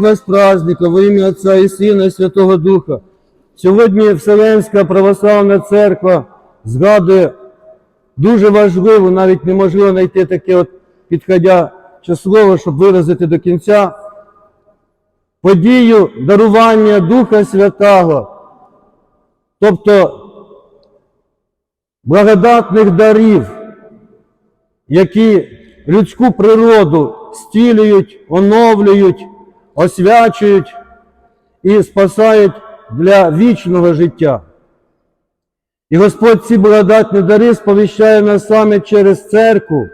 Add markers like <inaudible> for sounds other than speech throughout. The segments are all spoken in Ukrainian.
вас праздника во ім'я Отця і Сина і Святого Духа. Сьогодні Вселенська Православна Церква згадує дуже важливу, навіть неможливо знайти таке от підходяче слово, щоб виразити до кінця, подію дарування Духа Святого, тобто благодатних дарів, які людську природу стілюють, оновлюють, освячують і спасають для вічного життя. І Господь ці благодатні дари сповіщає нас саме через церкву,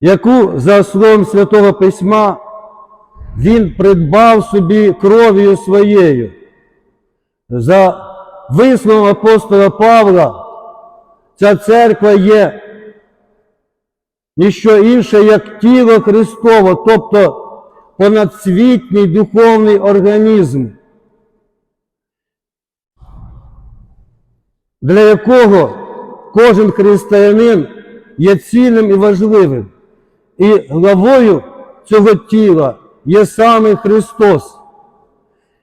яку, за словом Святого Письма, Він придбав собі кров'ю своєю. За висловом апостола Павла, ця церква є ніщо інше, як тіло Христово, тобто понадсвітній духовний організм, для якого кожен християнин є цінним і важливим. І главою цього тіла є саме Христос.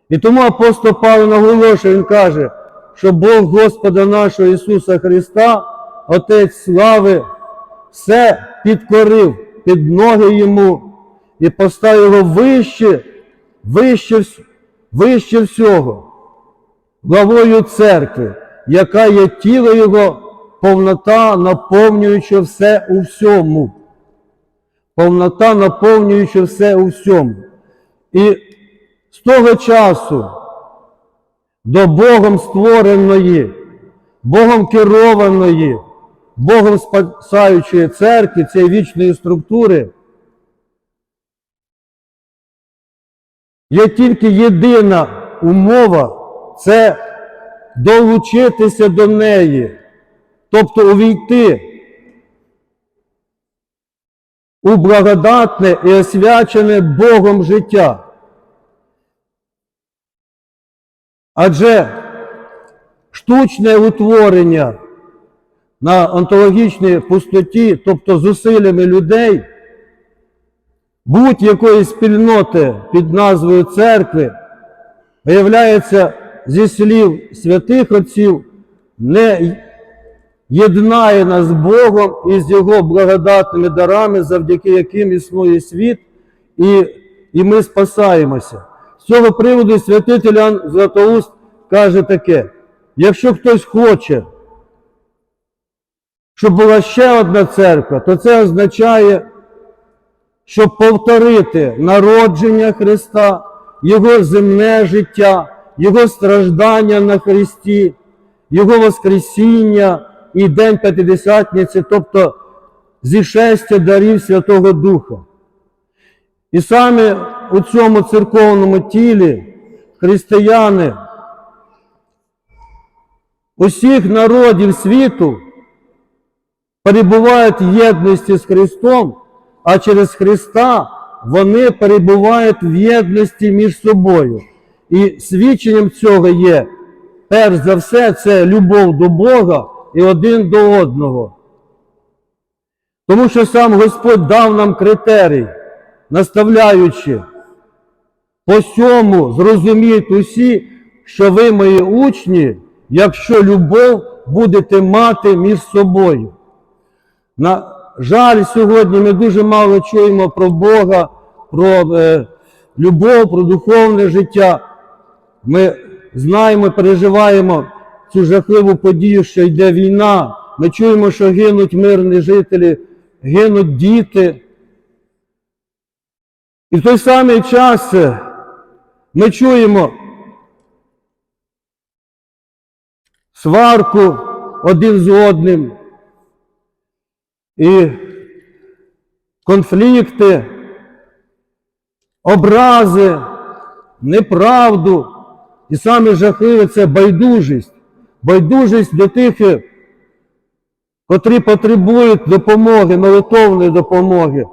І тому апостол Павло наголошує, він каже, що Бог Господа нашого Ісуса Христа, Отець слави, все підкорив під ноги йому і поставив його вище, вище, вище всього, главою церкви, яка є тіло Його, повнота, наповнюючи все у всьому. Повнота, наповнюючи все у всьому. І з того часу до Богом створеної, Богом керованої, Богом спасаючої церкви, цієї вічної структури, є тільки єдина умова це долучитися до неї, тобто увійти у благодатне і освячене Богом життя. Адже штучне утворення на онтологічній пустоті, тобто зусиллями людей, будь-якої спільноти під назвою церкви, виявляється зі слів святих отців, не єднає нас з Богом і з Його благодатними дарами, завдяки яким існує світ, і, і ми спасаємося. З цього приводу святитель Іоанн Златоуст каже таке: якщо хтось хоче, щоб була ще одна церква, то це означає, щоб повторити народження Христа, Його земне життя, Його страждання на Христі, Його Воскресіння і День П'ятидесятниці, тобто зішестя дарів Святого Духа. І саме у цьому церковному тілі християни усіх народів світу перебувають в єдності з Христом, а через Христа вони перебувають в єдності між собою. І свідченням цього є, перш за все, це любов до Бога і один до одного. Тому що сам Господь дав нам критерій, наставляючи, по сьому зрозуміють усі, що ви мої учні, якщо любов будете мати між собою. Жаль, сьогодні ми дуже мало чуємо про Бога, про е, любов, про духовне життя. Ми знаємо, переживаємо цю жахливу подію, що йде війна. Ми чуємо, що гинуть мирні жителі, гинуть діти. І в той самий час е, ми чуємо сварку один з одним і конфлікти, образи, неправду. І саме жахливе це байдужість. Байдужість до тих, котрі потребують допомоги, молитовної допомоги,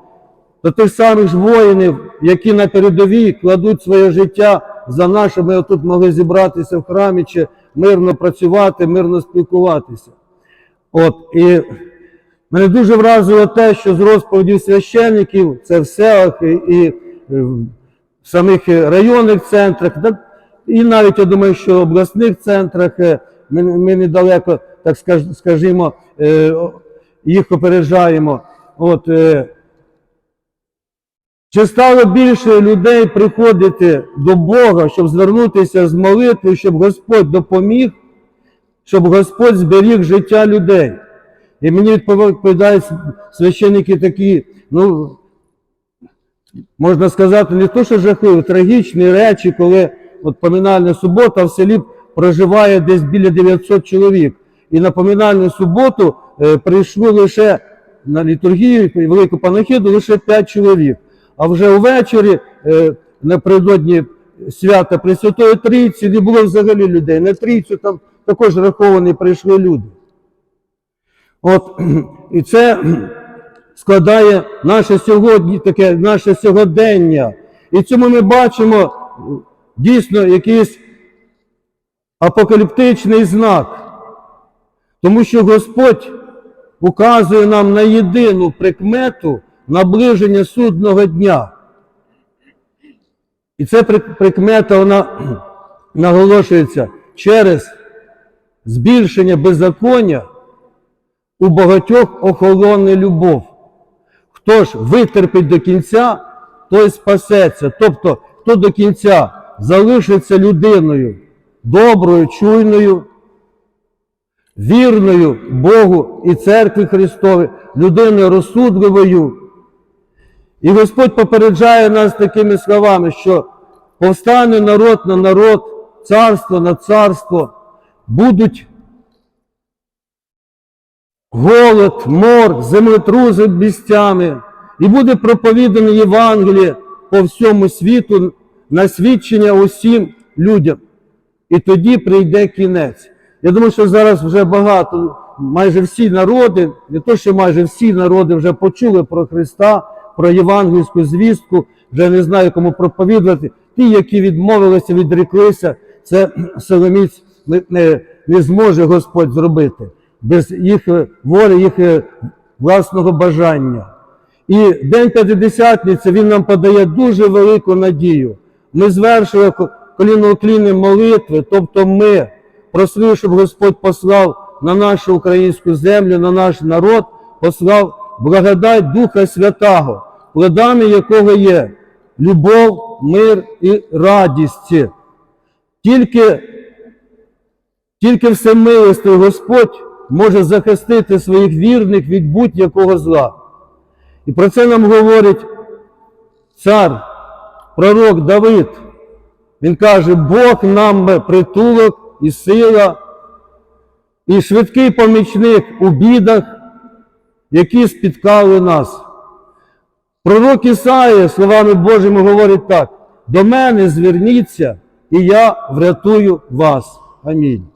до тих самих ж воїнів, які на передовій кладуть своє життя за щоб ми тут могли зібратися в храмі чи мирно працювати, мирно спілкуватися. От, і мене дуже вразило те, що з розповідів священників це в селах і, і е, в самих районних центрах, і навіть я думаю, що в обласних центрах е, ми, ми недалеко, так скаж- скажімо, е, їх опереджаємо. От, чи стало більше людей приходити до Бога, щоб звернутися з молитвою, щоб Господь допоміг, щоб Господь зберіг життя людей? І мені відповідають священники такі, ну, можна сказати, не то, що жахливі, трагічні речі, коли от поминальна субота в селі проживає десь біля 900 чоловік. І на поминальну суботу е, прийшло лише на літургію велику панахиду лише 5 чоловік. А вже увечері, е, напередодні свята Пресвятої Трійці, не було взагалі людей. На трійцю там також раховані прийшли люди. От, і це складає наше сьогодні, таке наше сьогодення. І цьому ми бачимо дійсно якийсь апокаліптичний знак. Тому що Господь указує нам на єдину прикмету наближення судного дня. І ця прикмета вона наголошується через збільшення беззаконня у багатьох охолоне любов. Хто ж витерпить до кінця, той спасеться. Тобто, хто до кінця залишиться людиною доброю, чуйною, вірною Богу і церкві Христові, людиною розсудливою. І Господь попереджає нас такими словами, що повстане народ на народ, царство на царство, будуть голод, мор, землетрузи місцями, і буде проповідане Євангеліє по всьому світу на свідчення усім людям. І тоді прийде кінець. Я думаю, що зараз вже багато, майже всі народи, не то, що майже всі народи вже почули про Христа, про євангельську звістку, вже не знаю, кому проповідувати. Ті, які відмовилися, відреклися, це <clears throat> силоміць не, не, не зможе Господь зробити без їх е, волі, їх е, власного бажання. І День П'ятидесятниці він нам подає дуже велику надію. Ми звершили коліноуклінні молитви, тобто ми просили, щоб Господь послав на нашу українську землю, на наш народ, послав благодать Духа Святого, плодами якого є любов, мир і радість. Тільки тільки всемилостий Господь може захистити своїх вірних від будь-якого зла. І про це нам говорить цар, пророк Давид. Він каже, Бог нам притулок і сила, і швидкий помічник у бідах, які спіткали нас. Пророк Ісаїя, словами Божими, говорить так: до мене зверніться, і я врятую вас. Амінь.